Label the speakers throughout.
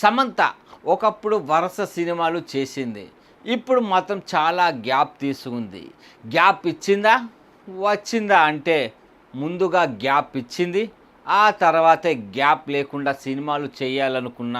Speaker 1: సమంత ఒకప్పుడు వరుస సినిమాలు చేసింది. ఇప్పుడు మాత్రం చాలా గ్యాప్ తీసుకుంది. గ్యాప్ ఇచ్చిందా? వచ్చిందా అంటే ముందుగా గ్యాప్ ఇచ్చింది. ఆ తర్వాతే గ్యాప్ లేకుండా సినిమాలు చేయాలనుకున్న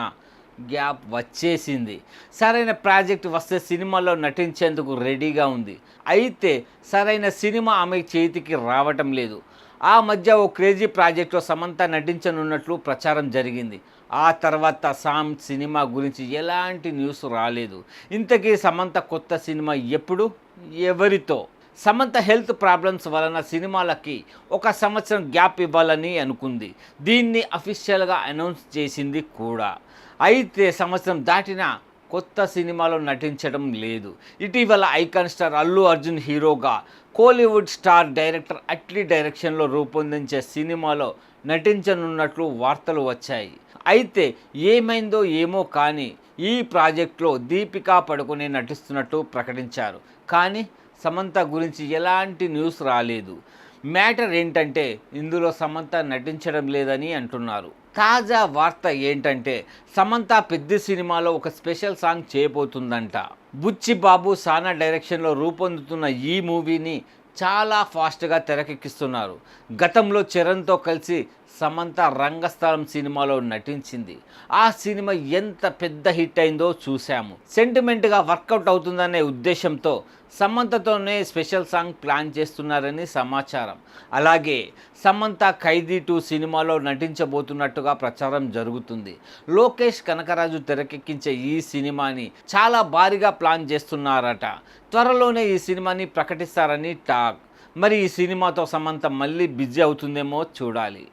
Speaker 1: గ్యాప్ వచ్చేసింది. సరైన ప్రాజెక్ట్ వస్తే సినిమాలో నటించేందుకు రెడీగా ఉంది. అయితే సరైన సినిమా ఆమె చేతికి రావటం లేదు. ఆ మధ్య ఓ క్రేజీ ప్రాజెక్ట్లో సమంత నటించనున్నట్లు ప్రచారం జరిగింది. ఆ తర్వాత సామ్ సినిమా గురించి ఎలాంటి న్యూస్ రాలేదు. ఇంతకీ సమంత కొత్త సినిమా ఎప్పుడు? ఎవరితో? సమంత హెల్త్ ప్రాబ్లమ్స్ వలన సినిమాలకి ఒక సంవత్సరం గ్యాప్ ఇవ్వాలని అనుకుంది. దీన్ని అఫీషియల్గా అనౌన్స్ చేసింది కూడా. అయితే సంవత్సరం దాటినా కొత్త సినిమాలో నటించడం లేదు. ఇటీవల ఐకాన్ స్టార్ అల్లు అర్జున్ హీరోగా కోలీవుడ్ స్టార్ డైరెక్టర్ అట్లీ డైరెక్షన్లో రూపొందించే సినిమాలో నటించనున్నట్లు వార్తలు వచ్చాయి. అయితే ఏమైందో ఏమో కానీ ఈ ప్రాజెక్ట్లో దీపికా పడుకునే నటిస్తున్నట్టు ప్రకటించారు. కానీ సమంత గురించి ఎలాంటి న్యూస్ రాలేదు. మ్యాటర్ ఏంటంటే ఇందులో సమంత నటించడం లేదని అంటున్నారు. తాజా వార్త ఏంటంటే సమంత పెద్ద సినిమాలో ఒక స్పెషల్ సాంగ్ చేయబోతుందంట. బుచ్చి బాబు సానా డైరెక్షన్లో రూపొందుతున్న ఈ మూవీని చాలా ఫాస్ట్గా తెరకెక్కిస్తున్నారు. గతంలో చరణ్తో కలిసి సమంత రంగస్థలం సినిమాలో నటించింది. ఆ సినిమా ఎంత పెద్ద హిట్ అయిందో చూశాము. సెంటిమెంట్గా వర్కౌట్ అవుతుందనే ఉద్దేశంతో సమంతతోనే స్పెషల్ సాంగ్ ప్లాన్ చేస్తున్నారని సమాచారం. అలాగే సమంత ఖైదీ టూ సినిమాలో నటించబోతున్నట్టుగా ప్రచారం జరుగుతుంది. లోకేష్ కనకరాజు తెరకెక్కించే ఈ సినిమాని చాలా భారీగా ప్లాన్ చేస్తున్నారట. త్వరలోనే ఈ సినిమాని ప్రకటిస్తారని టాక్. మరి ఈ సినిమాతో సమంత మళ్ళీ బిజీ అవుతుందేమో చూడాలి.